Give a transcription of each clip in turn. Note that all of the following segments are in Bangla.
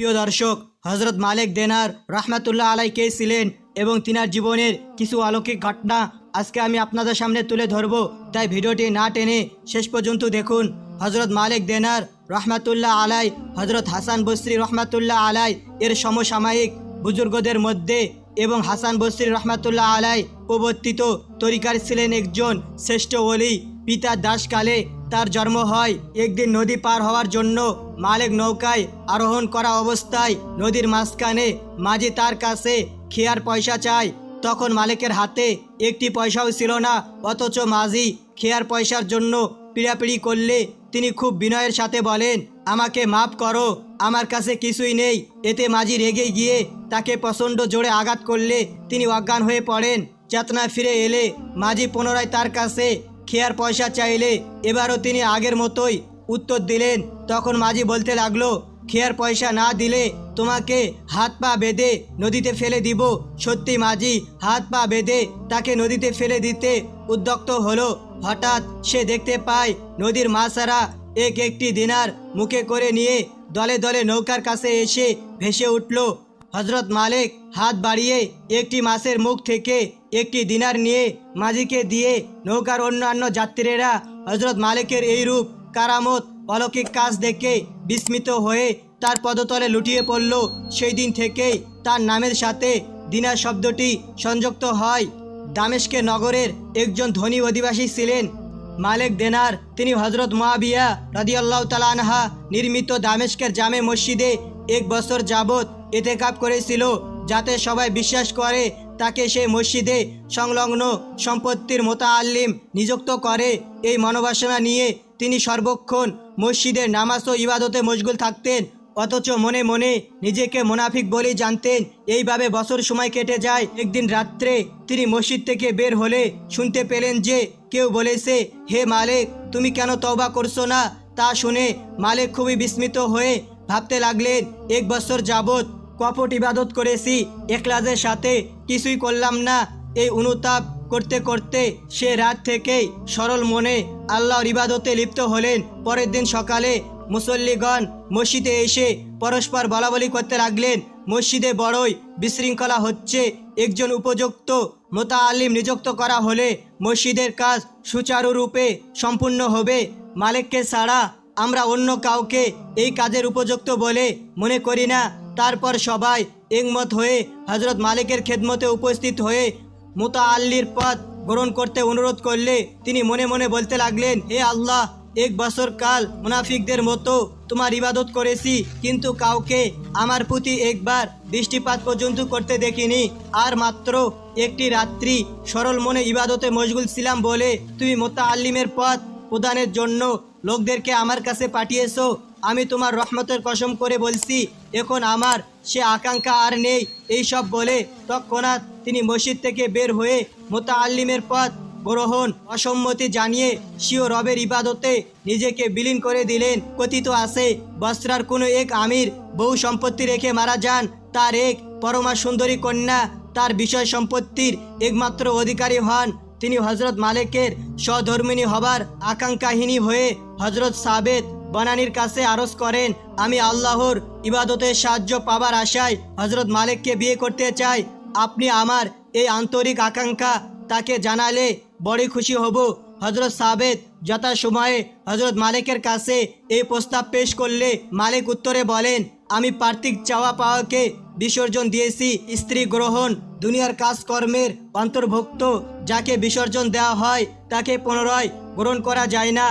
প্রিয় দর্শক হজরত মালিক দেনার রহমাতুল্লাহ আলাই কে ছিলেন এবং তিনার জীবনের কিছু অলৌকিক ঘটনা আজকে আমি আপনাদের সামনে তুলে ধরব। তাই ভিডিওটি না টেনে শেষ পর্যন্ত দেখুন। হজরত মালিক দেনার রহমাতুল্লাহ আলাই হজরত হাসান বসরি রহমাতুল্লাহ আলাই, এর সমসাময়িক বুজুর্গদের মধ্যে এবং হাসান বসরি রহমাতুল্লাহ আলাই প্রবর্তিত তরিকার ছিলেন একজন শ্রেষ্ঠ ওলি। পিতা দাসকালে তার জন্ম হয় একদিন নদী পার হওয়ার জন্য মালিক নৌকায় আরোহণ করা অবস্থায় নদীর মাঝখানে মাঝি তার কাছে খেয়ার পয়সা চায়। তখন মালিকের হাতে একটি পয়সাও ছিল না, অথচ মাঝি খেয়ার পয়সার জন্য পিড়াপিড়ি করলে তিনি খুব বিনয়ের সাথে বলেন, আমাকে মাফ করো, আমার কাছে কিছুই নেই। এতে মাঝি রেগে গিয়ে তাকে প্রচণ্ড জোরে আঘাত করলে তিনি অজ্ঞান হয়ে পড়েন। চেতনা ফিরে এলে মাঝি পুনরায় তার কাছে খেয়ার পয়সা চাইলে এবারও তিনি আগের মতোই উত্তর দিলেন। তখন মাঝি বলতে লাগল, খেয়ার পয়সা না দিলে তোমাকে হাত পা বেঁধে নদীতে ফেলে দিব। সত্যি মাঝি, হাত পা বেঁধে তাকে নদীতে ফেলে দিতে উদ্যক্ত হলো। হঠাৎ সে দেখতে পায়, নদীর মাছারা এক একটি দিনার মুখে করে নিয়ে দলে দলে নৌকার কাছে এসে ভেসে উঠল। হজরত মালিক হাত বাড়িয়ে একটি মাছের মুখ থেকে একটি দিনার নিয়ে মাঝিকে দিয়ে নৌকার অন্যান্য যাত্রীরা হজরত মালিকের এই রূপ, কারামত, অলৌকিক কাজ দেখে বিস্মিত হয়ে তার পদতলে লুটিয়ে পড়ল। সেই দিন থেকেই তার নামের সাথে দিনার শব্দটি সংযুক্ত হয়। দামেশকে নগরের একজন ধনী অধিবাসী ছিলেন। মালিক দেনার, তিনি হজরত মহাবিয়া রাদিয়াল্লাহ তালানহা নির্মিত দামেশকের জামে মসজিদে এক বছর যাবৎ এতেকাপ করেছিল যাতে সবাই বিশ্বাস করে, তাকে সেই মসজিদে সংলগ্ন সম্পত্তির মোতাআল্লিম নিযুক্ত করে। এই মনোবাসনা নিয়ে তিনি সর্বক্ষণ মসজিদের নামাজ ও ইবাদতে মশগুল থাকতেন, অথচ মনে মনে নিজেকে মোনাফিক বলেই জানতেন। এইভাবে বছর সময় কেটে যায়, একদিন রাত্রে তিনি মসজিদ থেকে বের হলে শুনতে পেলেন যে কেউ বলেছে, হে মালিক, তুমি কেন তওবা করছ না? তা শুনে মালিক খুবই বিস্মিত হয়ে ভাবতে লাগলেন এক বছর যাবৎ কপট ইবাদত করেছি একলাজের সাথে কিছুই করলাম না। এই অনুতাপ করতে করতে সে রাত থেকেই সরল মনে আল্লাহর ইবাদতে লিপ্ত হলেন। পরের দিন সকালে মুসল্লিগণ মসজিদে এসে পরস্পর বলাবলি করতে লাগলেন, মসজিদে বড়ই বিশৃঙ্খলা হচ্ছে। একজন উপযুক্ত মোতাআল্লিম নিযুক্ত করা হলে মসজিদের কাজ সুচারুরূপে সম্পূর্ণ হবে। মালিককে ছাড়া আমরা অন্য কাউকে এই কাজের উপযুক্ত বলে মনে করি না। তারপর সবাই একমত হয়ে হজরত মালিকের খেদমতে উপস্থিত হয়ে মোতা আল্লির পথ গ্রহণ করতে অনুরোধ করলে তিনি মনে মনে বলতে লাগলেন, হে আল্লাহ, এক বছর কাল মুনাফিকদের মতো তোমার ইবাদত করেছি, কিন্তু কাউকে আমার প্রতি একবার দৃষ্টিপাত পর্যন্ত করতে দেখিনি। আর মাত্র একটি রাত্রি সরল মনে ইবাদতে মশগুল ছিলাম বলে তুমি মোতাআল্লিমের পথ প্রদানের জন্য লোকদেরকে আমার কাছে পাঠিয়েছো, আমি তোমার রহমতের কসম করে বলছি, এখন আমার সে আকাঙ্ক্ষা আর নেই। এই সব বলে তৎক্ষণাৎ তিনি মসজিদ থেকে বের হয়ে মোতাআল্লিমের পথ গ্রহণ, অসম্মতি জানিয়ে সিও রবের ইবাদতে নিজেকে বিলীন করে দিলেন। কথিত আছে, বস্ত্রার কোনো এক আমির বহু সম্পত্তি রেখে মারা যান। তার এক পরমা সুন্দরী কন্যা, তার বিষয় সম্পত্তির একমাত্র অধিকারী হন। তিনি হজরত মালিকের সধর্মিনী হবার আকাঙ্ক্ষাহীনী হয়ে হজরত সাবেদ বনানির কাছে আরজ করেন, আমি আল্লাহর ইবাদতের সাহায্য পাবার আশায় হজরত মালিককে বিয়ে করতে চাই। আপনি আমার এই আন্তরিক আকাঙ্ক্ষা তাকে জানালে বড়ই খুশি হব। হজরত সাবেদ যথাসময়ে হজরত মালিকের কাছে এই প্রস্তাব পেশ করলে মালিক উত্তরে বলেন আমি পার্থিক চাওয়া পাওয়াকে বিসর্জন দিয়েছি স্ত্রী গ্রহণ, দুনিয়ার কাজকর্মের অন্তর্ভুক্ত। যাকে বিসর্জন দেওয়া হয়, তাকে পুনরায় গ্রহণ করা যায় না।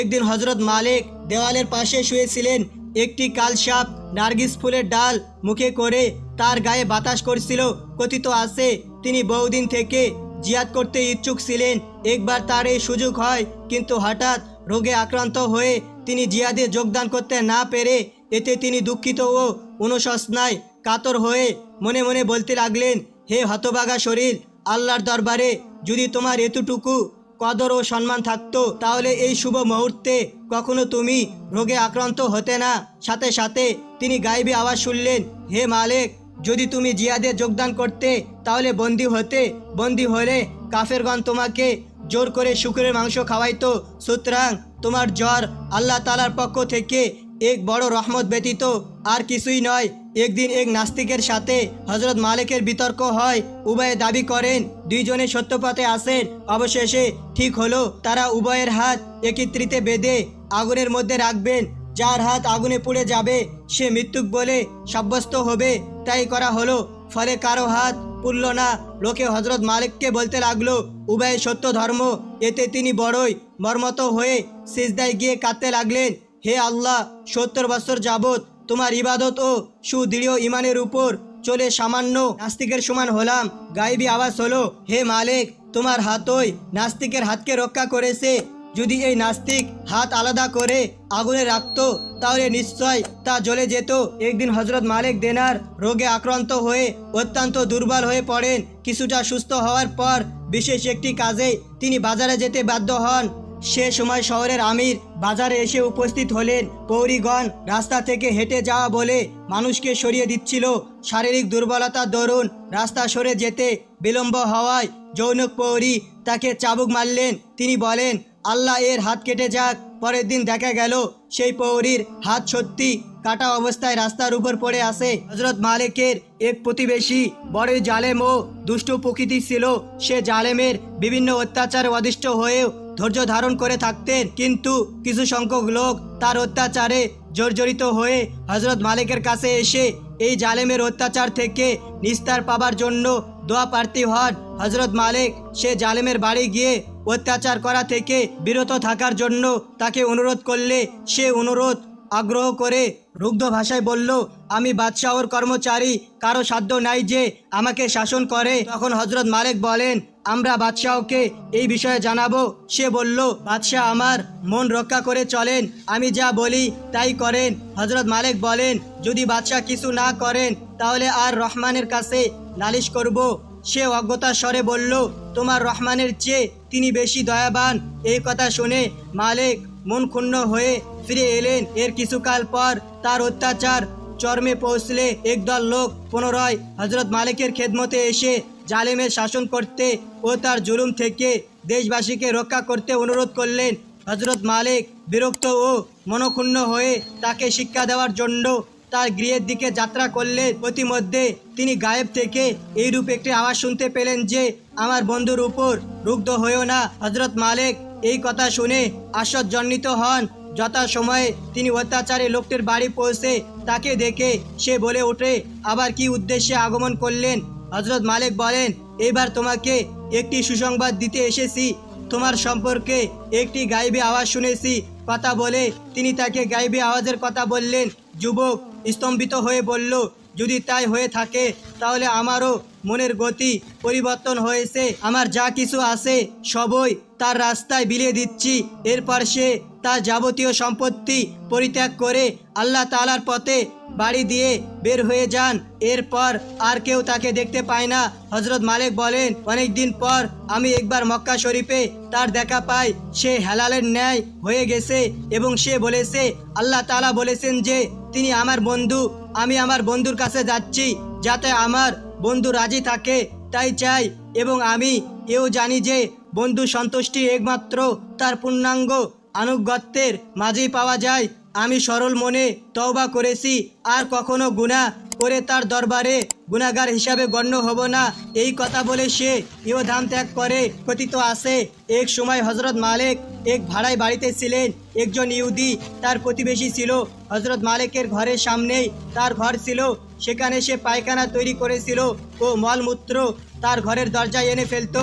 একদিন হজরত মালিক দেওয়ালের পাশে শুয়েছিলেন। একটি কালসাপ নার্গিস ফুলের ডাল মুখে করে তার গায়ে বাতাস করছিল, কথিত আছে তিনি বহুদিন থেকে জিয়াদ করতে ইচ্ছুক ছিলেন। একবার তার এই সুযোগ হয়, কিন্তু হঠাৎ রোগে আক্রান্ত হয়ে তিনি জিয়াদে যোগদান করতে না পেরে এতে তিনি দুঃখিত ও অনুশোচনায় কাতর হয়ে মনে মনে বলতে লাগলেন, হে হতবাগা শরীর, আল্লাহর দরবারে যদি তোমার এতটুকু কদর ও সম্মান থাকতো, তাহলে এই শুভ মুহূর্তে কখনো তুমি রোগে আক্রান্ত হতে না। সাথে সাথে তিনি গাইবে আওয়াজ শুনলেন, হে মালিক, যদি তুমি জিয়াদে যোগদান করতে, তাহলে বন্দি হতে, বন্দি হলে কাফেরগণ তোমাকে জোর করে শুকুরের মাংস খাওয়াইতো। সুতরাং তোমার জ্বর আল্লাহ তালার পক্ষ থেকে এক বড় রহমত ব্যতীত আর কিছুই নয়। একদিন এক নাস্তিকের সাথে হজরত মালিকের বিতর্ক হয়। উভয়ে দাবি করেন, দুইজনে সত্যপথে আসেন অবশেষে ঠিক হলো, তারা উভয়ের হাত একত্রিতে বেঁধে আগুনের মধ্যে রাখবেন। যার হাত আগুনে পুড়ে যাবে, সে মৃত্যুক বলে সাব্যস্ত হবে। তাই করা হলো। ফলে কারও হাত পুড়ল না। লোকে হজরত মালিককে বলতে লাগল, উভয় সত্য ধর্ম, এতে তিনি বড়ই মর্মত হয়ে সিজদায় গিয়ে কাঁদতে লাগলেন। হে আল্লাহ, সত্তর বছর যাবত তোমার ইবাদত ও সুদৃঢ় ইমানের উপর চলে সামান্য নাস্তিকের সমান হলাম। গাইবি আওয়াজ হলো, হে মালিক, তোমার হাতই নাস্তিকের হাতকে রক্ষা করেছে। যদি এই নাস্তিক হাত আলাদা করে আগুনে রাখতো, তাহলে নিশ্চয় তা জ্বলে যেত। একদিন হজরত মালিক দেনার রোগে আক্রান্ত হয়ে অত্যন্ত দুর্বল হয়ে পড়েন। কিছুটা সুস্থ হওয়ার পর বিশেষ একটি কাজে তিনি বাজারে যেতে বাধ্য হন। সে সময় শহরের আমির বাজারে এসে উপস্থিত হলেন। পৌরীগণ রাস্তা থেকে হেঁটে যাওয়া বলে মানুষকে সরিয়ে দিচ্ছিল। শারীরিক দুর্বলতার দরুন রাস্তা সরে যেতে বিলম্ব হওয়ায় যৌনক পৌরী তাকে চাবুক মারলেন। তিনি বলেন, আল্লাহ এর হাত কেটে যাক, পরের দিন দেখা গেল। সেই পৌরীর হাত সত্যি কাটা অবস্থায় রাস্তার উপর পড়ে আসে হজরত মালিকের এক প্রতিবেশী বড়ই জালেম ও দুষ্ট প্রকৃতি ছিল। সে জালেমের বিভিন্ন অত্যাচার অদিষ্ট হয়েও ধৈর্য ধারণ করে থাকতেন। কিন্তু কিছু সংখ্যক লোক তার অত্যাচারে জর্জরিত হয়ে হজরত মালিকের কাছে এসে এই জালেমের অত্যাচার থেকে নিস্তার পাবার জন্য দোয়া প্রার্থী হন। হজরত মালিক সে জালেমের বাড়ি গিয়ে অত্যাচার করা থেকে বিরত থাকার জন্য তাকে অনুরোধ করলে সে অনুরোধ আগ্রহ করে রুগ্ধ ভাষায় বলল আমি বাদশাহর কর্মচারী, কারও সাধ্য নাই যে আমাকে শাসন করে। তখন হজরত মালিক বলেন, আমরা বাদশাহকে এই বিষয়ে জানাব। সে বলল, বাদশাহ আমার মন রক্ষা করে চলেন, আমি যা বলি তাই করেন। হজরত মালিক বলেন, যদি বাদশাহ কিছু না করেন, তাহলে আর রহমানের কাছে নালিশ করব। সে অজ্ঞতার স্বরে বলল, তোমার রহমানের চেয়ে তিনি বেশি দয়াবান। এই কথা শুনে মালিক মন ক্ষুণ্ণ হয়ে ফিরে এলেন। এর কিছুকাল পর তার অত্যাচার চরমে পৌঁছলে একদল লোক পুনরায় হজরত মালিকের খেদমতে এসে জালেমের শাসন করতে ও তার জুলুম থেকে দেশবাসীকে রক্ষা করতে অনুরোধ করলেন। হজরত মালিক বিরক্ত ও মনক্ষুণ্ণ হয়ে তাকে শিক্ষা দেওয়ার জন্য তার গৃহের দিকে যাত্রা করলেন। প্রতিমধ্যে তিনি গায়েব থেকে এইরূপ একটি আওয়াজ শুনতে পেলেন যে, আমার বন্ধুর উপর রুগ্ধ হয়েও না। হজরত মালিক এই কথা শুনে আশ্চর্যজনিত হন। যথা সময়ে তিনি অত্যাচারে লোকটির বাড়ি পৌঁছে তাকে দেখে সে বলে ওঠে, আবার কি উদ্দেশ্যে আগমন করলেন? হজরত মালিক বলেন এবার তোমাকে একটি সুসংবাদ দিতে এসেছি। তোমার সম্পর্কে একটি গাইবে আওয়াজ শুনেছি। কথা বলে তিনি তাকে গাইবে আওয়াজের কথা বললেন। যুবক স্তম্ভিত হয়ে বলল, যদি তাই হয়ে থাকে, তাহলে আমারও মনের গতি পরিবর্তন হয়েছে। আমার যা কিছু আছে সবই তার রাস্তায় বিলিয়ে দিচ্ছি। এরপর সে তার যাবতীয় সম্পত্তি পরিত্যাগ করে আল্লাহ তালার পথে বাড়ি দিয়ে বের হয়ে যান। এরপর আর কেউ তাকে দেখতে পায় না। হজরত মালিক বলেন, অনেক দিন পর আমি একবার মক্কা শরীফে তার দেখা পাই। সে হেলালের ন্যায় হয়ে গেছে এবং সে বলেছে, আল্লাহ তালা বলেছেন যে, তিনি আমার বন্ধু, আমি আমার বন্ধুর কাছে যাচ্ছি, যাতে আমার বন্ধু রাজি থাকে, তাই চাই। এবং আমি এও জানি যে বন্ধু সন্তুষ্টি একমাত্র তার পূর্ণাঙ্গ আনুগত্যের মাঝেই পাওয়া যায়। আমি সরল মনে তওবা করেছি, আর কখনো গুণা করে তার দরবারে গুণাগার হিসাবে গণ্য হব না। এই কথা বলে সে ইহ ধাম ত্যাগ করে, কথিত আছে, এক সময় হজরত মালিক এক ভাড়ায় বাড়িতে ছিলেন। একজন ইহুদি, তার প্রতিবেশী ছিল। হজরত মালিকের ঘরের সামনেই তার ঘর ছিল। সেখানে সে পায়খানা তৈরি করেছিল ও মলমূত্র তার ঘরের দরজায় এনে ফেলতো।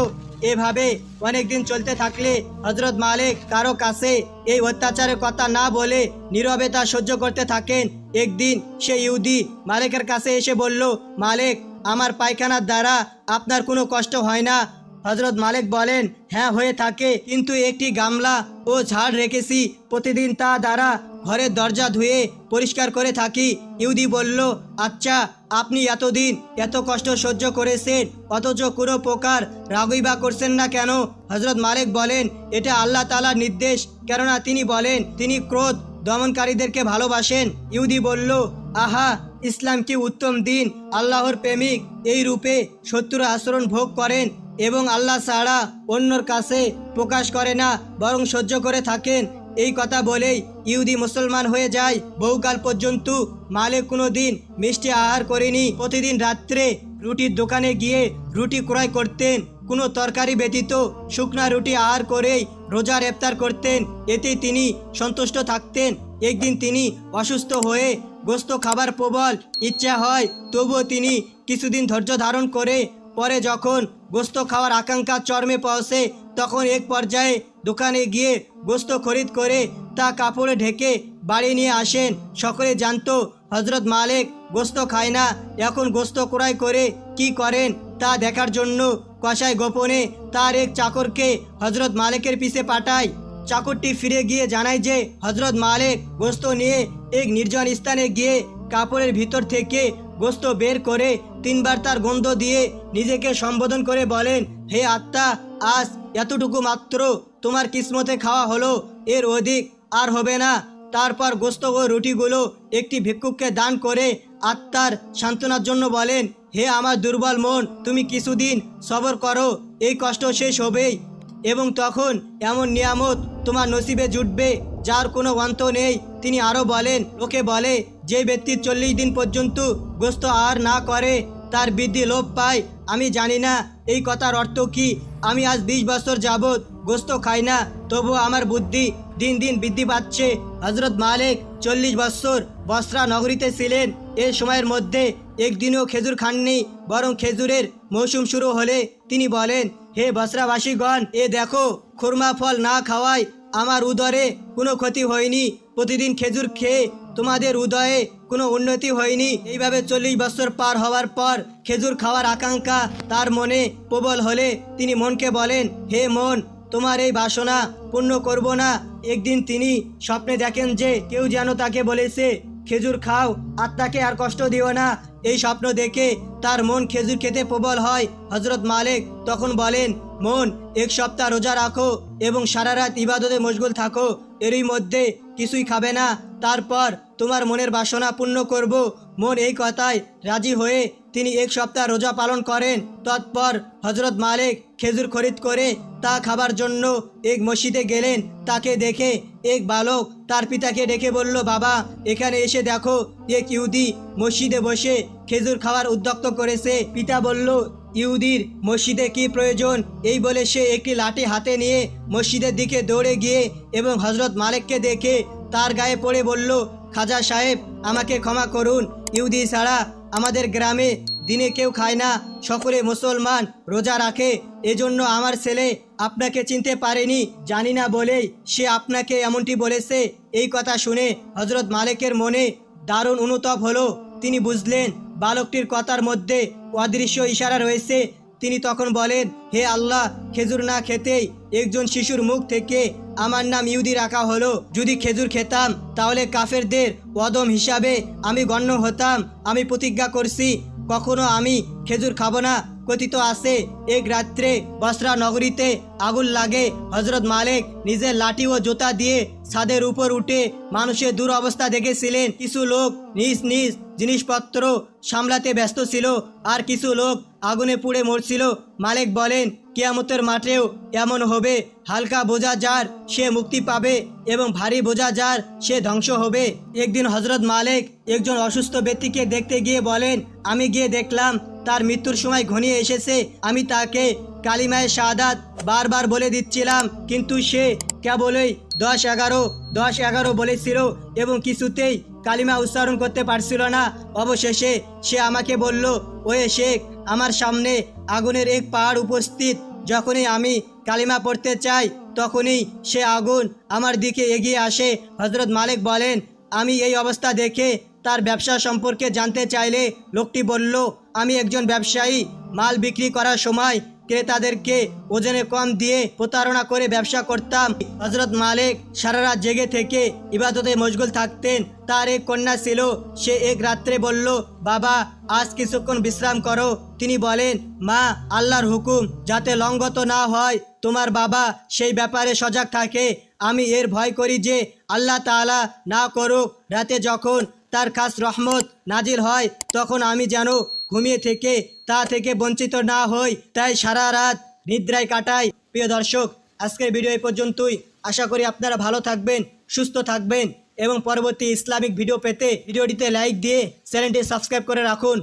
এভাবে অনেক দিন চলতে থাকলে হজরত মালিক কারও কাছে এই অত্যাচারের কথা না বলে নীরবে তা সহ্য করতে থাকেন। একদিন সে ইহুদি মালিকের কাছে এসে বলল, মালিক, আমার পায়খানার দ্বারা আপনার কোনো কষ্ট হয় না। হজরত মালিক বলেন হ্যাঁ হয়ে থাকে, কিন্তু একটি গামলা ও ঝাড় রেখেছি। প্রতিদিন তা দ্বারা ঘরের দরজা ধুয়ে পরিষ্কার করে থাকি। ইহুদি বলল আচ্ছা আপনি এতদিন এত কষ্ট সহ্য করেছেন, অথচ কোনো প্রকার রাগুই বা করছেন না কেন? হজরত মালিক বলেন, এটা আল্লাহ তালার নির্দেশ। কেননা তিনি বলেন, তিনি ক্রোধ দমনকারীদেরকে ভালোবাসেন। ইহুদি বলল, আহা, ইসলাম কি উত্তম দিন? আল্লাহর প্রেমিক এই রূপে শত্রুর আচরণ ভোগ করেন এবং আল্লাহ ছাড়া অন্যর কাছে প্রকাশ করে না, বরং সহ্য করে থাকেন। এই কথা বলেই ইহুদি মুসলমান হয়ে যায়। বহুকাল পর্যন্ত মালে কোনো দিন মিষ্টি আহার করেনি। প্রতিদিন রাত্রে রুটির দোকানে গিয়ে রুটি ক্রয় করতেন। কোনো তরকারি ব্যতীত শুকনা রুটি আহার করেই রোজার ইফতার করতেন। এতেই তিনি সন্তুষ্ট থাকতেন। একদিন তিনি অসুস্থ হয়ে গোস্ত খাবার প্রবল ইচ্ছা হয়, তবুও তিনি কিছুদিন ধৈর্য ধারণ করে পরে যখন গোস্ত খাওয়ার আকাঙ্ক্ষা চর্মে পৌঁছে, তখন এক পর্যায়ে দোকানে গিয়ে গোস্ত খরিদ করে তা কাপড়ে ঢেকে বাড়ি নিয়ে আসেন। সকলে জানতো হজরত মালিক গোস্ত খায় না। এখন গোস্ত ক্রয় করে কি করেন তা দেখার জন্য কষায় গোপনে তার এক চাকরকে হজরত মালিকের পিছে পাঠায়। চাকরটি ফিরে গিয়ে জানায় যে হজরত মালিক গোস্ত নিয়ে এক নির্জন স্থানে গিয়ে কাপড়ের ভিতর থেকে গোস্ত বের করে তিনবার তার গন্ধ দিয়ে নিজেকে সম্বোধন করে বলেন, হে আত্মা, আজ এতটুকু মাত্র তোমার কিসমতে খাওয়া হলো, এর অধিক আর হবে না। তারপর গোস্ত ও রুটিগুলো একটি ভিক্ষুককে দান করে আত্মার সান্ত্বনার জন্য বলেন, হে আমার দুর্বল মন, তুমি কিছুদিন সবর করো, এই কষ্ট শেষ হবেই। এবং তখন এমন নিয়ামত তোমার নসিবে জুটবে, যার কোনো অন্ত নেই। তিনি আরও বলেন লোকে বলে, যে ব্যক্তির চল্লিশ দিন পর্যন্ত গোস্ত আর না করে, তার বৃদ্ধি লোপ পায়। আমি জানি না, এই কথার অর্থ কি? আমি আজ বিশ বছর যাবৎ গোস্ত খাই না তবুও আমার বুদ্ধি দিন দিন বৃদ্ধি পাচ্ছে। হজরত মালিক চল্লিশ বছর বসরা নগরীতে ছিলেন। এ সময়ের মধ্যে একদিনও খেজুর খাননি, বরং খেজুরের মৌসুম শুরু হলে তিনি বলেন, হে বসরাবাসীগণ, এ দেখো, খুরমা ফল না খাওয়ায় আমার উদরে কোনো ক্ষতি হয়নি। প্রতিদিন খেজুর খেয়ে তোমাদের উদয়ে কোনো উন্নতি হয়নি। এইভাবে চল্লিশ বছর পার হওয়ার পর খেজুর খাওয়ার আকাঙ্ক্ষা তার মনে প্রবল হলে তিনি মনকে বলেন, হে মন, তোমার এই বাসনা পূর্ণ করব না। একদিন তিনি স্বপ্নে দেখেন যে কেউ যেন তাকে বলেছে, খেজুর খাও, আত্মাকে আর কষ্ট দিও না। এই স্বপ্ন দেখে তার মন খেজুর খেতে প্রবল হয়। হজরত মালিক তখন বলেন, মন, এক সপ্তাহ রোজা রাখো এবং সারা রাত ইবাদতে মশগুল থাকো। এরই মধ্যে কিছুই খাবে না। তারপর তোমার মনের বাসনা পূর্ণ করব। মন এই কথায় রাজি হয়ে তিনি এক সপ্তাহ রোজা পালন করেন। তৎপর হজরত মালিক খেজুর খরিদ করে তা খাবার জন্য এক মসজিদে গেলেন। তাকে দেখে এক বালক তার পিতাকে ডেকে বলল, বাবা, এখানে এসে দেখো, এক ইহুদি মসজিদে বসে খেজুর খাওয়ার উদ্যক্ত করেছে। পিতা বলল ইহুদির মসজিদে কি প্রয়োজন? এই বলে সে একটি লাঠি হাতে নিয়ে মসজিদের দিকে দৌড়ে গিয়ে এবং হজরত মালিককে দেখে তার গায়ে পড়ে বলল, খাজা সাহেব, আমাকে ক্ষমা করুন। ইহুদি ছাড়া আমাদের গ্রামে দিনে কেউ খায় না। সকলে মুসলমান, রোজা রাখে। এজন্য আমার ছেলে আপনাকে চিনতে পারেনি। জানি না বলেই সে আপনাকে এমনটি বলেছে। এই কথা শুনে হজরত মালিকের মনে দারুণ অনুতাপ হলো। তিনি বুঝলেন, বালকটির কথার মধ্যে অদৃশ্য ইশারা রয়েছে। তিনি তখন বলেন, হে আল্লাহ, খেজুর না খেতেই একজন শিশুর মুখ থেকে আমার নাম ইউদি রাখা হলো। যদি খেজুর খেতাম, তাহলে কাফেরদের অদম হিসাবে আমি গণ্য হতাম। আমি প্রতিজ্ঞা করছি, কখনো আমি খেজুর খাব না। কথিত আছে, এক রাত্রে বসরা নগরীতে আগুন লাগে। হজরত মালিক নিজের লাঠি ও জুতা দিয়ে ছাদের উপর উঠে মানুষের দুরবস্থা দেখেছিলেন। কিছু লোক নিজ নিজ জিনিসপত্র সামলাতে ব্যস্ত ছিল আর কিছু লোক আগুনে পুড়ে মরছিল। মালিক বলেন, কিয়ামতের মাঠেও এমন হবে। হালকা বোঝা যার সে মুক্তি পাবে এবং ভারী বোঝা যার সে ধ্বংস হবে। একদিন হজরত মালিক একজন অসুস্থ ব্যক্তিকে দেখতে গিয়ে বলেন, আমি গিয়ে দেখলাম তার মৃত্যুর সময় ঘনিয়ে এসেছে। আমি তাকে কালিমায় শাহাদাত বারবার বলে দিচ্ছিলাম, কিন্তু সে কেবলই দশ এগারো দশ এগারো বলেছিল এবং কিছুতেই কালিমা উচ্চারণ করতে পারছিল না। অবশেষে সে আমাকে বলল ওয়ে শেখ, আমার সামনে আগুনের এক পাহাড় উপস্থিত। যখনই আমি কালিমা পড়তে চাই, তখনই সে আগুন আমার দিকে এগিয়ে আসে। হজরত মালিক বলেন, আমি এই অবস্থা দেখে তার ব্যবসা সম্পর্কে জানতে চাইলে লোকটি বলল, আমি একজন ব্যবসায়ী, মাল বিক্রি করার সময় ক্রেতাদেরকে ওজনে কম দিয়ে প্রতারণা করে ব্যবসা করতাম। হজরত মালিক সারা রাত জেগে থেকে ইবাদতে মশগুল থাকতেন। তার এক কন্যা ছিল, সে এক রাত্রে বলল, বাবা, আজ কিছুক্ষণ বিশ্রাম করো। তিনি বলেন, মা, আল্লাহর হুকুম, যাতে লঙ্গত না হয়, তোমার বাবা সেই ব্যাপারে সজাগ থাকে। আমি এর ভয় করি যে আল্লাহ তাআলা না করুক। রাতে যখন তার খাস রহমত নাজিল হয়, তখন আমি যেন ঘুমিয়ে থেকে তা থেকে বঞ্চিত না হই। তাই সারা রাত নিদ্রায় কাটাই। প্রিয় দর্শক, আজকের ভিডিও এই পর্যন্তই। আশা করি আপনারা ভালো থাকবেন, সুস্থ থাকবেন এবং পরবর্তী ইসলামিক ভিডিও পেতে ভিডিওটিতে লাইক দিয়ে চ্যানেলটি সাবস্ক্রাইব করে রাখুন।